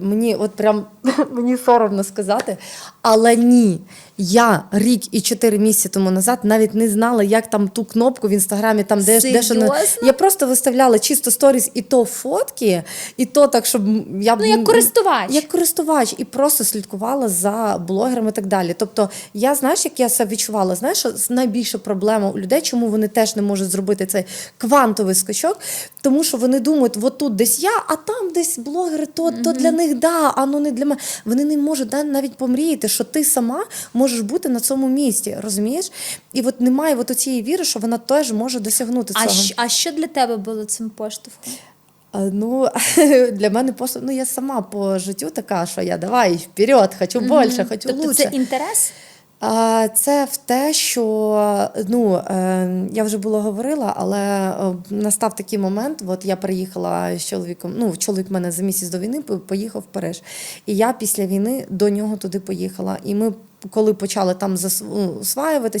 Мені от прям мені соромно сказати, але ні. Я рік і чотири місяці тому назад навіть не знала, як там ту кнопку в інстаграмі, там де, де що я просто виставляла чисто сторіс, і то фотки, і то так, щоб я Ну, як користувач. як користувач, і просто слідкувала за блогерами і так далі. Тобто, я знаєш, як я себе відчувала, знаєш, що найбільша проблема у людей, чому вони теж не можуть зробити цей квантовий скачок, тому що вони думають, от тут десь я, а там десь блогери, то, то для них да, а ну не для мене. Вони не можуть да, навіть помріяти, що ти сама можеш бути на цьому місці, розумієш? І от немає от цієї віри, що вона теж може досягнути А, цього. а що для тебе було цим поштовхом? Ну, для мене просто ну я сама по життю така, що я давай вперед, хочу більше, хочу Тобто лучше. це інтерес? Це в те, що ну е, я вже було говорила, але е, настав такий момент. От я приїхала з чоловіком. Ну, чоловік мене за місяць до війни поїхав в Париж. І я після війни до нього туди поїхала. І ми. Коли почали там зас- ну,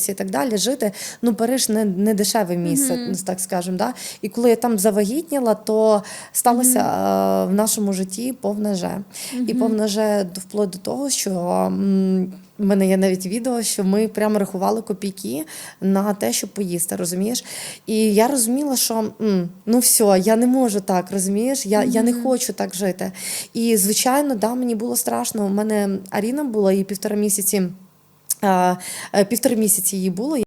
і так далі, жити, ну Париж не, не дешеве місце, так скажемо. Да? І коли я там завагітніла, то сталося е, в нашому житті повне же. І повне же вплоть до того, що м, в мене є навіть відео, що ми прямо рахували копійки на те, щоб поїсти, розумієш? І я розуміла, що ну все, я не можу так, розумієш? Я, я не хочу так жити. І звичайно, да, мені було страшно. У мене Аріна була і півтора місяці. Е, Півтори місяці її було.